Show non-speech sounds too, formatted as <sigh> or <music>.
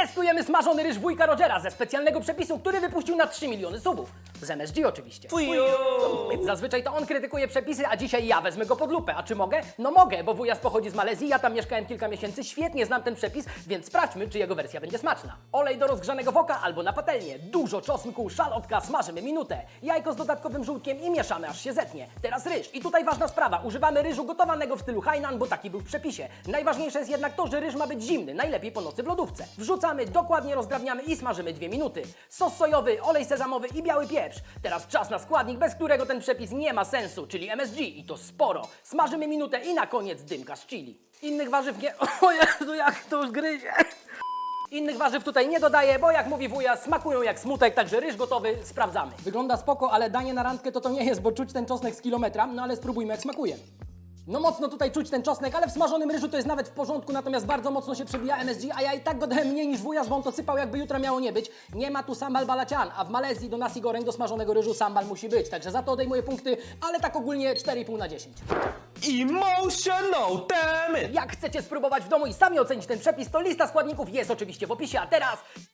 Testujemy smażony ryż wujka Rogera ze specjalnego przepisu, który wypuścił na 3 miliony subów. Z MSG oczywiście. Zazwyczaj to on krytykuje przepisy, a dzisiaj ja wezmę go pod lupę. A czy mogę? No mogę, bo wujas pochodzi z Malezji, ja tam mieszkałem kilka miesięcy, świetnie znam ten przepis, więc sprawdźmy, czy jego wersja będzie smaczna. Olej do rozgrzanego woka albo na patelnię, dużo czosnku, szalotka, smażymy minutę, jajko z dodatkowym żółtkiem i mieszamy aż się zetnie. Teraz ryż. I tutaj ważna sprawa, używamy ryżu gotowanego w stylu Hainan, bo taki był w przepisie. Najważniejsze jest jednak to, że ryż ma być zimny, najlepiej po nocy w lodówce. Wrzucamy, dokładnie rozdrabniamy i smażymy dwie minuty. Sos sojowy, olej sezamowy i biały pieprz. Teraz czas na składnik, bez którego ten przepis nie ma sensu, czyli MSG i to sporo. Smażymy minutę i na koniec dymka z chili. Innych warzyw nie... <laughs> O Jezu, jak to już gryzie! Innych warzyw tutaj nie dodaję, bo jak mówi wuja, smakują jak smutek, także ryż gotowy, sprawdzamy. Wygląda spoko, ale danie na randkę to to nie jest, bo czuć ten czosnek z kilometra, no ale spróbujmy jak smakuje. No mocno tutaj czuć ten czosnek, ale w smażonym ryżu to jest nawet w porządku, natomiast bardzo mocno się przebija MSG, a ja i tak go dałem mniej niż wujas, bo on to sypał jakby jutro miało nie być. Nie ma tu sambal balacian, a w Malezji do nasi goreng do smażonego ryżu sambal musi być, także za to odejmuję punkty, ale tak ogólnie 4,5 na 10. Emotional, damn it! Jak chcecie spróbować w domu i sami ocenić ten przepis, to lista składników jest oczywiście w opisie, a teraz